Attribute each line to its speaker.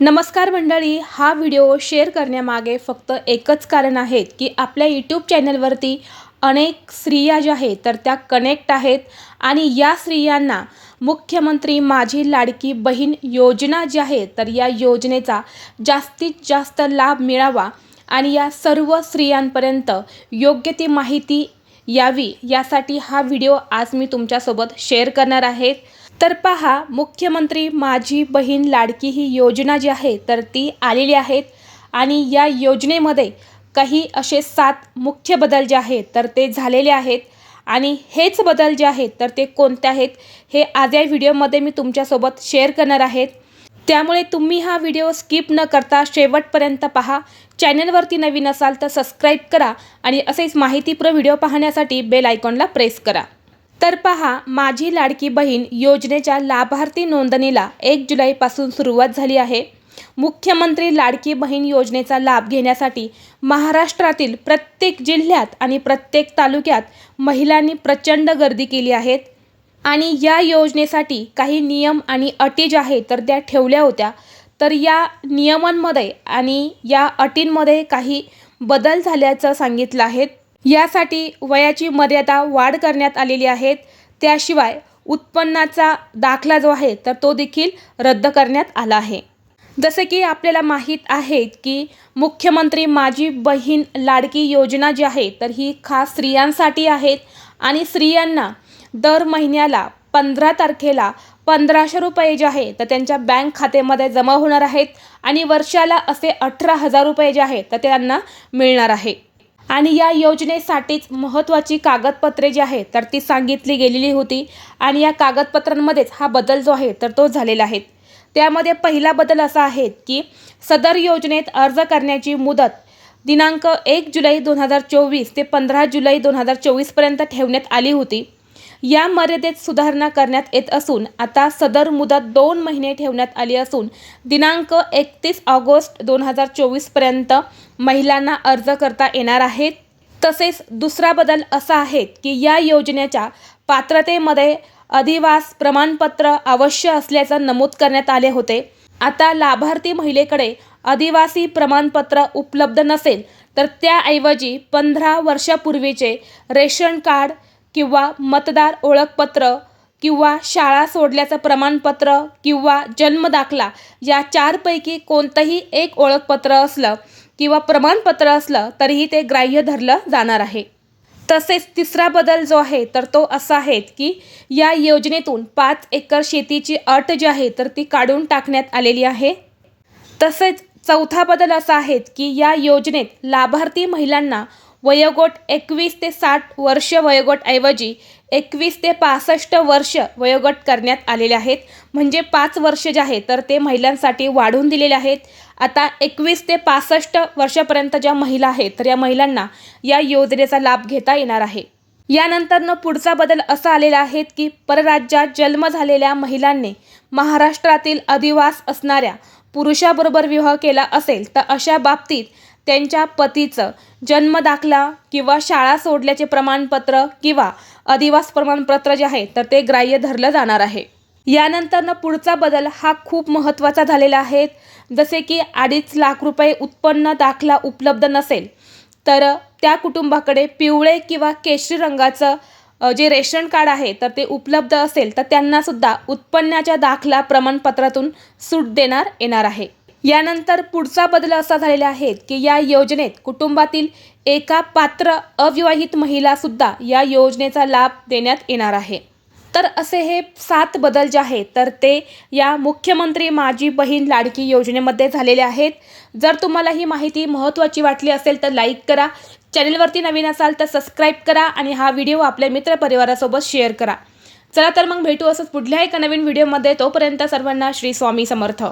Speaker 1: नमस्कार मंडळी हा व्हिडिओ शेअर करण्यामागे फक्त एकच कारण आहे की आपल्या यूट्यूब चॅनलवरती अनेक स्त्रिया ज्या आहेत तर त्या कनेक्ट आहेत आणि या स्त्रियांना मुख्यमंत्री माझी लाडकी बहीण योजना जी आहे तर या योजनेचा जास्तीत जास्त लाभ मिळावा आणि या सर्व स्त्रियांपर्यंत योग्य ती माहिती यावी यासाठी हा व्हिडिओ आज मी तुमच्यासोबत शेअर करणार आहे. तर पहा मुख्यमंत्री माझी बहीण लाडकी ही योजना जी आहे तर ती आलेली आहेत. आणि या योजनेमध्ये काही असे सात मुख्य बदल जे आहेत तर ते झालेले आहेत. आणि हेच बदल जे आहेत तर ते कोणते आहेत हे आज या व्हिडिओमध्ये मी तुमच्यासोबत शेअर करणार आहेत. त्यामुळे तुम्ही हा व्हिडिओ स्किप न करता शेवटपर्यंत पहा. चॅनलवरती नवीन असाल तर सबस्क्राईब करा आणि असेच माहितीपूर्ण व्हिडिओ पाहण्यासाठी बेल आयकॉनला प्रेस करा. तर पहा माझी लाडकी बहीण योजनेच्या लाभार्थी नोंदणीला एक जुलैपासून सुरुवात झाली आहे. मुख्यमंत्री लाडकी बहीण योजनेचा लाभ घेण्यासाठी महाराष्ट्रातील प्रत्येक जिल्ह्यात आणि प्रत्येक तालुक्यात महिलांनी प्रचंड गर्दी केली आहेत आणि या योजनेसाठी काही नियम आणि अटी ज्या आहेत तर त्या ठेवल्या होत्या. तर या नियमांमध्ये आणि या अटींमध्ये काही बदल झाल्याचं सांगितलं आहेत यासाठी वयाची मर्यादा वाढ करण्यात आलेली आहेत. त्याशिवाय उत्पन्नाचा दाखला जो आहे तर तो देखील रद्द करण्यात आला आहे. जसे की आपल्याला माहीत आहे की मुख्यमंत्री माझी बहीण लाडकी योजना जी आहे तर ही खास स्त्रियांसाठी आहेत आणि स्त्रियांना दर महिन्याला पंधरा तारखेला पंधराशे रुपये जे आहे तर त्यांच्या बँक खात्यामध्ये जमा होणार आहेत आणि वर्षाला असे अठरा हजार रुपये जे आहेत तर त्यांना मिळणार आहे. आणि या योजनेसाठीच महत्त्वाची कागदपत्रे जी आहेत तर ती सांगितली गेलेली होती. आणि या कागदपत्रांमध्येच हा बदल जो आहे तर तो झालेला आहे. त्यामध्ये पहिला बदल असा आहे की सदर योजनेत अर्ज करण्याची मुदत दिनांक एक जुलै दोन हजार चोवीस ते पंधरा जुलै दोन हजार चोवीसपर्यंत ठेवण्यात आली होती. या मर्यादेत सुधारणा करण्यात येत असून आता सदर मुदत दोन महिने ठेवण्यात आली असून दिनांक एकतीस ऑगस्ट दोन हजार चोवीसपर्यंत महिलांना अर्ज करता येणार आहेत. तसेच दुसरा बदल असा आहे की या योजनेच्या पात्रतेमध्ये अधिवास प्रमाणपत्र अवश्य असल्याचं नमूद करण्यात आले होते. आता लाभार्थी महिलेकडे आदिवासी प्रमाणपत्र उपलब्ध नसेल तर त्याऐवजी पंधरा वर्षापूर्वीचे रेशन कार्ड किंवा मतदार ओळखपत्र किंवा शाळा सोडल्याचं प्रमाणपत्र किंवा जन्मदाखला या चारपैकी कोणतंही एक ओळखपत्र असलं किंवा प्रमाणपत्र असलं तरीही ते ग्राह्य धरलं जाणार आहे. तसेच तिसरा बदल जो आहे तर तो असा आहे की या योजनेतून पाच एकर शेतीची अट जी आहे तर ती काढून टाकण्यात आलेली आहे. तसेच चौथा बदल असा आहे की या योजनेत लाभार्थी महिलांना वयोगट एकवीस ते साठ वर्ष वयोगटऐवजी एकवीस ते पासष्ट वर्ष वयोगट करण्यात आलेले आहेत. म्हणजे पाच वर्ष जे आहे तर ते महिलांसाठी वाढवून दिलेले आहेत. आता एकवीस ते पासष्ट वर्षापर्यंत ज्या महिला आहेत तर या महिलांना या योजनेचा लाभ घेता येणार आहे. यानंतरनं पुढचा बदल असा आलेला आहे की परराज्यात जन्म झालेल्या महिलांनी महाराष्ट्रातील अधिवास असणाऱ्या पुरुषाबरोबर विवाह केला असेल तर अशा बाबतीत त्यांच्या पतीचं जन्मदाखला किंवा शाळा सोडल्याचे प्रमाणपत्र किंवा अधिवास प्रमाणपत्र जे आहे तर ते ग्राह्य धरलं जाणार आहे. यानंतरनं पुढचा बदल हा खूप महत्त्वाचा झालेला आहे. जसे की अडीच लाख रुपये उत्पन्न दाखला उपलब्ध नसेल तर त्या कुटुंबाकडे पिवळे किंवा केशरी रंगाचं जे रेशन कार्ड आहे तर ते उपलब्ध असेल तर त्यांनासुद्धा उत्पन्नाच्या दाखला प्रमाणपत्रातून सूट देणार येणार आहे. यानंतर पुढचा बदल असा झालेला आहे की या योजनेत कुटुंबातील एका पात्र अविवाहित महिलासुद्धा या योजनेचा लाभ देण्यात येणार आहे. तर असे हे सात बदल जे आहेत तर ते या मुख्यमंत्री माझी बहीण लाडकी योजनेमध्ये झालेले आहेत. जर तुम्हाला ही माहिती महत्त्वाची वाटली असेल तर लाईक करा. चॅनलवरती नवीन असाल तर सबस्क्राईब करा आणि हा व्हिडिओ आपल्या मित्रपरिवारासोबत शेअर करा. चला तर मग भेटू असंच पुढल्या एका नवीन व्हिडिओमध्ये. तोपर्यंत सर्वांना श्री स्वामी समर्थ.